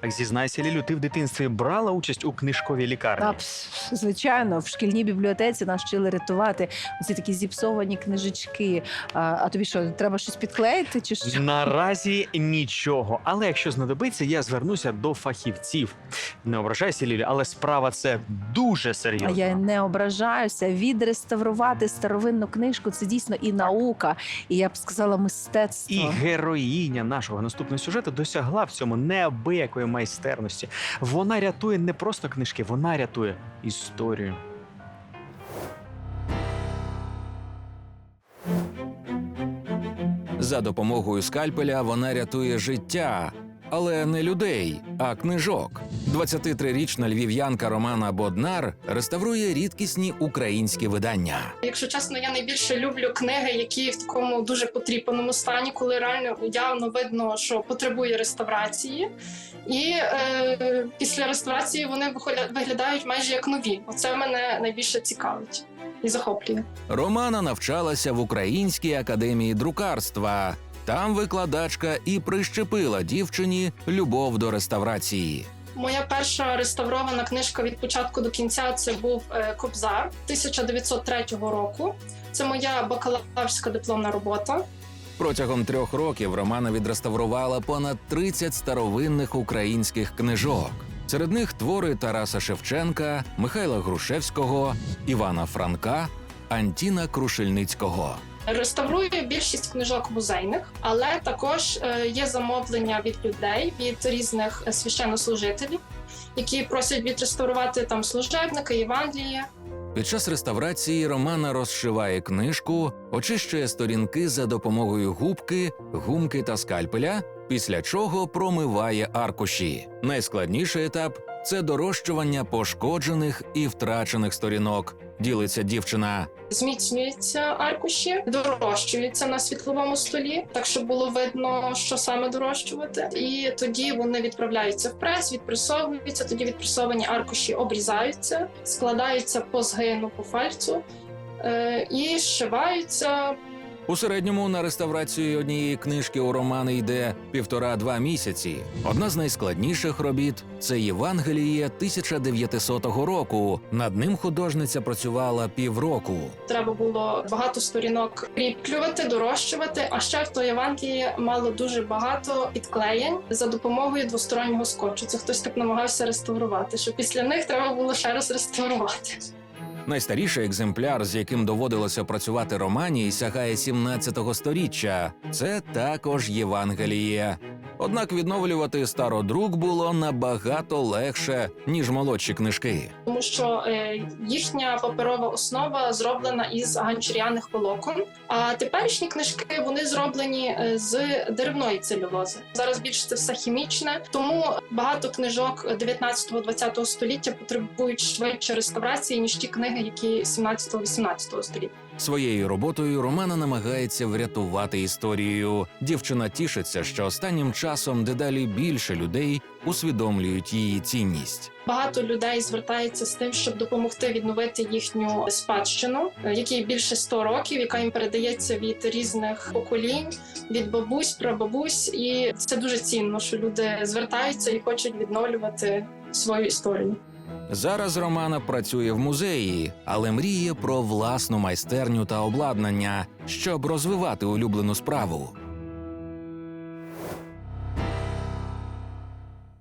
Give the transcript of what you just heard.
Так зізнайся, Лілю, ти в дитинстві брала участь у книжковій лікарні? А, пс, звичайно, в шкільній бібліотеці нас вчили рятувати ці такі зіпсовані книжечки. А, а тобі що, треба щось підклеїти чи що? Наразі нічого. Але якщо знадобиться, я звернуся до фахівців. Не ображайся, Лілю, але справа це дуже А серйозна. я не ображаюся. Відреставрувати старовинну книжку це дійсно і наука, і я б сказала, мистецтво. І героїня нашого наступного сюжету досягла в цьому неабиякої майстерності. Вона рятує не просто книжки, вона рятує історію. За допомогою скальпеля вона рятує життя, але не людей, а книжок. 23-річна львів'янка Романа Боднар реставрує рідкісні українські видання. Якщо чесно, я найбільше люблю книги, які в такому дуже потріпаному стані, коли реально явно видно, що потребує реставрації. І е, після реставрації вони виглядають майже як нові. Оце мене найбільше цікавить і захоплює. Романа навчалася в Українській академії друкарства. Там викладачка і прищепила дівчині любов до реставрації. Моя перша реставрована книжка від початку до кінця це був е, Кобзар 1903 року. Це моя бакалаврська дипломна робота. Протягом трьох років Романа відреставрувала понад 30 старовинних українських книжок. Серед них твори Тараса Шевченка, Михайла Грушевського, Івана Франка, Антіна Крушельницького. Реставрую більшість книжок музейних, але також е, є замовлення від людей, від різних е, священнослужителів, які просять відреставрувати там служебники, Євангелія. Під час реставрації Романа розшиває книжку, очищує сторінки за допомогою губки, гумки та скальпеля, після чого промиває аркуші. Найскладніший етап це дорощування пошкоджених і втрачених сторінок. Ділиться дівчина. Зміцнюються аркуші, дорощуються на світловому столі, так щоб було видно, що саме дорощувати. І тоді вони відправляються в прес, відпресовуються. Тоді відпресовані аркуші обрізаються, складаються по згину по фальцу е, і зшиваються У середньому на реставрацію однієї книжки у Романа йде півтора-два місяці. Одна з найскладніших робіт це Євангеліє 1900 року. Над ним художниця працювала півроку. Треба було багато сторінок кріплювати, дорощувати. А ще в то Євангелії мало дуже багато підклеєнь за допомогою двостороннього скотчу. Це хтось так намагався реставрувати, що після них треба було ще раз реставрувати. Найстаріший екземпляр, з яким доводилося працювати Романі, сягає 17-го сторіччя. Це також Євангеліє. Однак відновлювати стародрук було набагато легше, ніж молодші книжки. Тому що е, їхня паперова основа зроблена із ганчір'яних волокон. А теперішні книжки вони зроблені е, з деревної целюлози. Зараз більше це все хімічне, тому багато книжок 19-20 століття потребують швидше реставрації ніж ті книги, які 17-18 століття. Своєю роботою Романа намагається врятувати історію. Дівчина тішиться, що останнім часом дедалі більше людей усвідомлюють її цінність. Багато людей звертається з тим, щоб допомогти відновити їхню спадщину, е, якій більше 100 років, яка їм передається від різних поколінь, від бабусь, прабабусь, і це дуже цінно, що люди звертаються і хочуть відновлювати свою історію. Зараз Романа працює в музеї, але мріє про власну майстерню та обладнання, щоб розвивати улюблену справу.